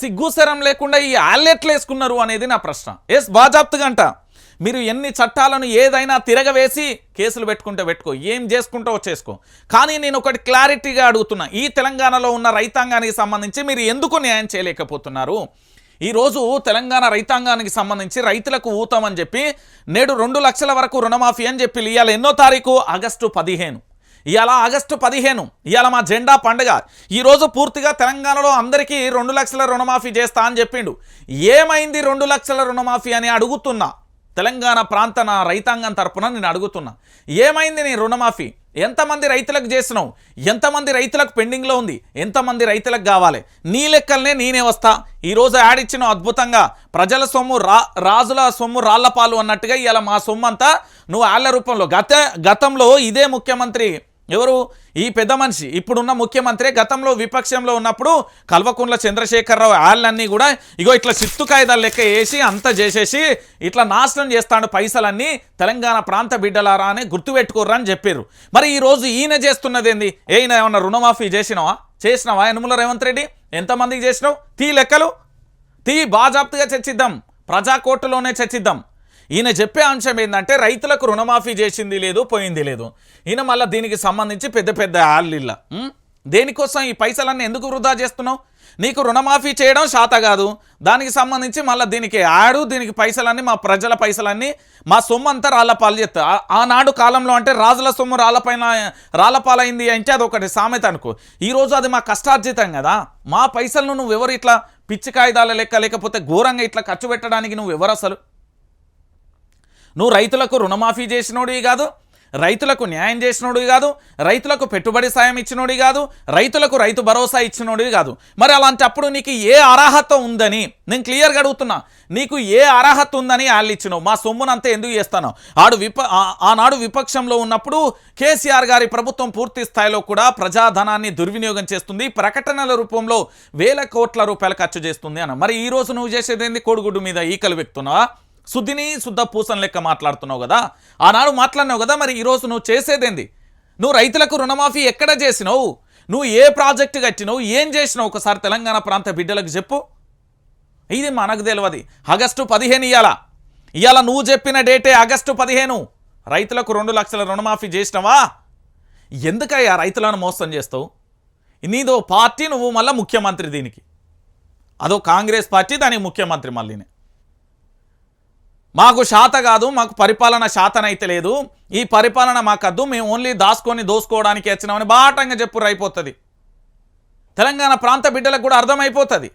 సిగ్గుసరం లేకుండా ఈ ఆల్లెట్లు వేసుకున్నారు అనేది నా ప్రశ్న. ఎస్ బాజాప్తుగా అంట. మీరు ఎన్ని చట్టాలను ఏదైనా తిరగవేసి కేసులు పెట్టుకుంటే పెట్టుకో. ఏం చేసుకుంటావో చేసుకో. కానీ నేను ఒకటి క్లారిటీగా అడుగుతున్నా. ఈ తెలంగాణలో ఉన్న రైతాంగానికి సంబంధించి మీరు ఎందుకు న్యాయం చేయలేకపోతున్నారు? ఈరోజు తెలంగాణ రైతాంగానికి సంబంధించి రైతులకు ఊతామని చెప్పి నేడు రెండు లక్షల వరకు రుణమాఫీ అని చెప్పి ఇవాళ ఎన్నో తారీఖు? ఆగస్టు పదిహేను. ఇవాళ ఆగస్టు పదిహేను ఇవాళ మా జెండా పండుగ. ఈరోజు పూర్తిగా తెలంగాణలో అందరికీ రెండు లక్షల రుణమాఫీ చేస్తా అని చెప్పిండు. ఏమైంది రెండు లక్షల రుణమాఫీ అని అడుగుతున్నా? తెలంగాణ ప్రాంత నా రైతాంగం తరపున నేను అడుగుతున్నా. ఏమైంది నీ రుణమాఫీ? ఎంతమంది రైతులకు చేసినావు? ఎంతమంది రైతులకు పెండింగ్లో ఉంది? ఎంతమంది రైతులకు కావాలి? నీ లెక్కలనే నేనే వస్తా. ఈరోజు యాడ్ ఇచ్చిన అద్భుతంగా ప్రజల సొమ్ము రా రాజుల సొమ్ము రాళ్ళపాలు అన్నట్టుగా ఇలా మా సొమ్ము అంతా నువ్వు ఆళ్ళ రూపంలో. గత గతంలో ఇదే ముఖ్యమంత్రి ఎవరు? ఈ పెద్ద మనిషి. ఇప్పుడున్న ముఖ్యమంత్రి గతంలో విపక్షంలో ఉన్నప్పుడు కల్వకుంట్ల చంద్రశేఖరరావు ఆళ్ళన్నీ కూడా ఇగో ఇట్లా చిత్తు కాయిదాలు లెక్క వేసి అంత చేసేసి ఇట్లా నాశనం చేస్తాడు పైసలన్నీ తెలంగాణ ప్రాంత బిడ్డలారా అని గుర్తుపెట్టుకోర్రా అని చెప్పారు మరి ఈ రోజు ఈయన చేస్తున్నది ఏంది ఈయన ఏమన్నా రుణమాఫీ చేసినావా? చేసినావా? యనుమల రేవంత్ రెడ్డి? ఎంతమందికి చేసినావు? తీ లెక్కలు? తీ బాజాప్తుగా చర్చిద్దాం. ప్రజాకోర్టులోనే చర్చిద్దాం. ఈయన చెప్పే అంశం ఏంటంటే రైతులకు రుణమాఫీ చేసింది లేదు పోయింది లేదు. ఈయన మళ్ళీ దీనికి సంబంధించి పెద్ద పెద్ద ఆళ్ళిళ్ళ దేనికోసం ఈ పైసలన్నీ ఎందుకు వృధా చేస్తున్నావు? నీకు రుణమాఫీ చేయడం శాత కాదు. దానికి సంబంధించి మళ్ళీ దీనికి ఆడు దీనికి పైసలన్నీ మా ప్రజల పైసలన్నీ మా సొమ్ము అంతా రాళ్ళపాలు చేస్తా. ఆనాడు కాలంలో అంటే రాజుల సొమ్ము రాళ్ళపైన రాళ్ళపాలైంది అంటే అది ఒకటి సామెత అనుకో. ఈరోజు అది మా కష్టార్జితం కదా. మా పైసలను నువ్వు ఎవరు ఇట్లా పిచ్చి కాయిదాల లెక్క లేకపోతే ఘోరంగా ఇట్లా ఖర్చు పెట్టడానికి నువ్వు ఎవరు అసలు? నువ్వు రైతులకు రుణమాఫీ చేసినోడివి కాదు రైతులకు న్యాయం చేసినోడివి కాదు రైతులకు పెట్టుబడి సాయం ఇచ్చినోడివి కాదు రైతులకు రైతు భరోసా ఇచ్చినోడివి కాదు. మరి అలాంటప్పుడు నీకు ఏ అర్హత ఉందని నేను క్లియర్గా అడుగుతున్నా. నీకు ఏ అర్హత ఉందని వాళ్ళు ఇచ్చినావు. మా సొమ్మునంతా ఎందుకు చేస్తాను. ఆడు విప ఆనాడు విపక్షంలో ఉన్నప్పుడు కేసీఆర్ గారి ప్రభుత్వం పూర్తి స్థాయిలో కూడా ప్రజాధనాన్ని దుర్వినియోగం చేస్తుంది. ప్రకటనల రూపంలో వేల కోట్ల రూపాయలు ఖర్చు చేస్తుంది అన్న. మరి ఈ రోజు నువ్వు చేసేది ఏంది? కోడిగుడ్డు మీద ఈకలు వ్యక్తున్నావా శుద్ధిని శుద్ధ పూసన లెక్క మాట్లాడుతున్నావు కదా? ఆనాడు మాట్లాడినావు కదా మరి ఈరోజు నువ్వు చేసేదేంది? నువ్వు రైతులకు రుణమాఫీ ఎక్కడ చేసినావు? నువ్వు ఏ ప్రాజెక్టు కట్టినావు? ఏం చేసినావు? ఒకసారి తెలంగాణ ప్రాంత బిడ్డలకు చెప్పు. ఇది మనకు తెలియదు. ఆగస్టు పదిహేను ఇవాళ ఇవాళ నువ్వు చెప్పిన డేటే ఆగస్టు పదిహేను. రైతులకు రెండు లక్షల రుణమాఫీ చేసినావా? ఎందుకయ్యా రైతులను మోసం చేస్తావు? నీదో పార్టీ నువ్వు మళ్ళీ ముఖ్యమంత్రి దీనికి. అదో కాంగ్రెస్ పార్టీ దానికి ముఖ్యమంత్రి మళ్ళీనే. మాకు శాత కాదు మాకు పరిపాలన శాతనైతే లేదు. ఈ పరిపాలన మాకద్దు మేము ఓన్లీ దాచుకొని దోసుకోవడానికి వచ్చినామని బాటంగా చెప్పురు అయిపోతుంది. తెలంగాణ ప్రాంత బిడ్డలకు కూడా అర్థమైపోతుంది.